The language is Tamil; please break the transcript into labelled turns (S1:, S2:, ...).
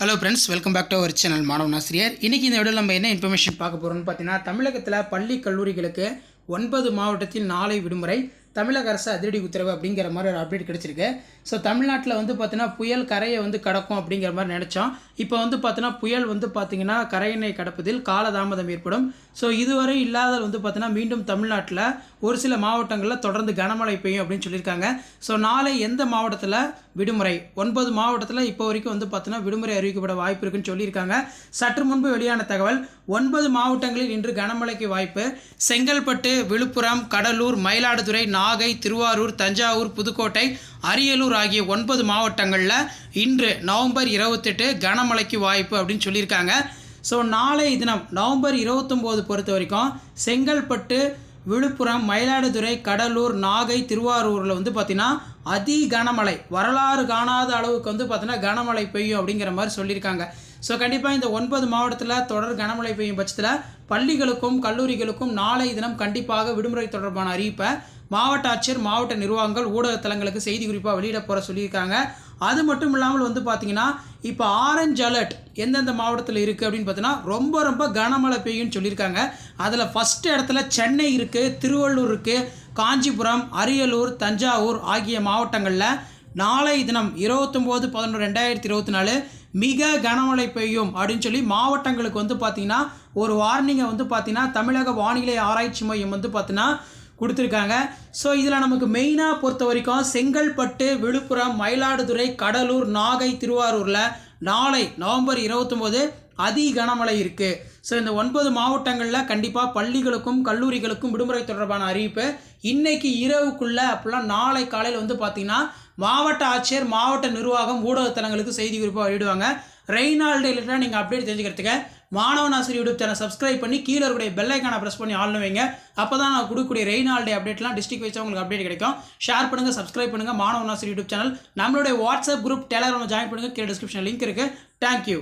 S1: Hello friends welcome back to our channel மாணவன் ஆசிரியர் இன்றைக்கி இந்த வீடியோவில் நம்ம என்ன இன்ஃபர்மேஷன் பார்க்க போகிறோம்னு பார்த்தீங்கன்னா தமிழகத்தில் பள்ளி கல்லூரிகளுக்கு ஒன்பது மாவட்டத்தில் நாளை விடுமுறை. தமிழக அரசு அதிரடி உத்தரவு அப்படிங்கிற மாதிரி ஒரு அப்டேட் கிடச்சிருக்கு. ஸோ தமிழ்நாட்டில் வந்து பார்த்தீங்கன்னா புயல் கரையை வந்து கடக்கும் அப்படிங்கிற மாதிரி நினச்சோம். இப்போ வந்து பார்த்தீங்கன்னா புயல் வந்து பார்த்திங்கன்னா கரையினை கடப்பதில் காலதாமதம் ஏற்படும். ஸோ இதுவரை இல்லாத வந்து பார்த்தீங்கன்னா மீண்டும் தமிழ்நாட்டில் ஒரு சில மாவட்டங்களில் தொடர்ந்து கனமழை பெய்யும் அப்படின்னு சொல்லியிருக்காங்க. ஸோ நாளை எந்த மாவட்டத்தில்? விடுமுறை. ஒன்பது மாவட்டத்தில் இப்போ வரைக்கும் வந்து பார்த்தீங்கன்னா விடுமுறை அறிவிக்கப்பட வாய்ப்பு இருக்குன்னு சொல்லியிருக்காங்க. சற்று முன்பு வெளியான தகவல் ஒன்பது மாவட்டங்களில் இன்று கனமழைக்கு வாய்ப்பு. செங்கல்பட்டு விழுப்புரம் கடலூர் மயிலாடுதுறை நாகை நாகை திருவாரூர் தஞ்சாவூர் புதுக்கோட்டை அரியலூர் ஆகிய ஒன்பது மாவட்டங்களில் இன்று நவம்பர் இருபத்தெட்டு கனமழைக்கு வாய்ப்பு அப்படின்னு சொல்லியிருக்காங்க. ஸோ நாளை தினம் நவம்பர் இருபத்தொம்போது பொறுத்த வரைக்கும் செங்கல்பட்டு விழுப்புரம் மயிலாடுதுறை கடலூர் நாகை திருவாரூரில் வந்து பார்த்திங்கன்னா அதி கனமழை வரலாறு காணாத அளவுக்கு வந்து பார்த்திங்கன்னா கனமழை பெய்யும் அப்படிங்கிற மாதிரி சொல்லியிருக்காங்க. ஸோ கண்டிப்பாக இந்த ஒன்பது மாவட்டத்தில் தொடர் கனமழை பெய்யும் பட்சத்தில் பள்ளிகளுக்கும் கல்லூரிகளுக்கும் நாளை தினம் கண்டிப்பாக விடுமுறை தொடர்பான அறிவிப்பை மாவட்ட ஆட்சியர் மாவட்ட நிர்வாகங்கள் ஊடக தளங்களுக்கு செய்தி குறிப்பாக வெளியிட போகிற சொல்லியிருக்காங்க. அது மட்டும் இல்லாமல் வந்து பார்த்தீங்கன்னா இப்போ ஆரஞ்ச் அலர்ட் எந்தெந்த மாவட்டத்தில் இருக்குது அப்படின்னு பார்த்தீங்கன்னா ரொம்ப ரொம்ப கனமழை பெய்யும்னு சொல்லியிருக்காங்க. அதில் ஃபஸ்ட் இடத்துல சென்னை இருக்குது திருவள்ளூர் இருக்குது காஞ்சிபுரம் அரியலூர் தஞ்சாவூர் ஆகிய மாவட்டங்களில் நாளை தினம் இருபத்தொம்போது பதினொன்று ரெண்டாயிரத்தி இருபத்தி நாலு மிக கனமழை பெய்யும் அப்படின்னு சொல்லி மாவட்டங்களுக்கு வந்து பார்த்திங்கன்னா ஒரு வார்னிங்கை வந்து பார்த்திங்கன்னா தமிழக வானிலை ஆராய்ச்சி மையம் வந்து பார்த்திங்கன்னா கொடுத்துருக்காங்க. ஸோ இதில் நமக்கு மெயினாக பொறுத்த வரைக்கும் செங்கல்பட்டு விழுப்புரம் மயிலாடுதுறை கடலூர் நாகை திருவாரூரில் நாளை நவம்பர் இருபத்தொம்போது அதி கனமழை இருக்குது ஸோ இந்த ஒன்பது மாவட்டங்களில் கண்டிப்பாக பள்ளிகளுக்கும் கல்லூரிகளுக்கும் விடுமுறை தொடர்பான அறிவிப்பு இன்னைக்கு இரவுக்குள்ளே அப்படிலாம் நாளை காலையில் வந்து பார்த்திங்கன்னா மாவட்ட ஆட்சியர் மாவட்ட நிர்வாகம் ஊடகத்தலங்களுக்கு செய்தி குறிப்பாக வெளியிடுவாங்க. ரெய்னால்டு ரிலேட்டடாக நீங்கள் அப்டேட் தெரிஞ்சுக்கிறதுக்கு மாணவன் ஆசிரியர் யூடியூப் சேனல் சப்ஸ்கிரைப் பண்ணி கீழே இருக்கக்கூடிய பெல்லைக்கான ப்ரெஸ் பண்ணி ஆள்னு வைங்க. அப்போ தான் நான் கொடுக்கக்கூடிய ரெய்னால்டே அப்டேட்லாம் டிஸ்ட்ரிக் வச்சு உங்களுக்கு அப்டேட் கிடைக்கும். ஷேர் பண்ணுங்கள் சப்ஸ்கிரைப் பண்ணுங்கள் மாணவன் ஆசிரியர் யூடியூப் சேனல் நம்மளுடைய வாட்ஸ்அப் குரூப் டெலகிராம் ஜாயின் பண்ணுங்கள் கீழே டிஸ்கிரிப்ஷன் லிங்க் இருக்குது தேங்க்யூ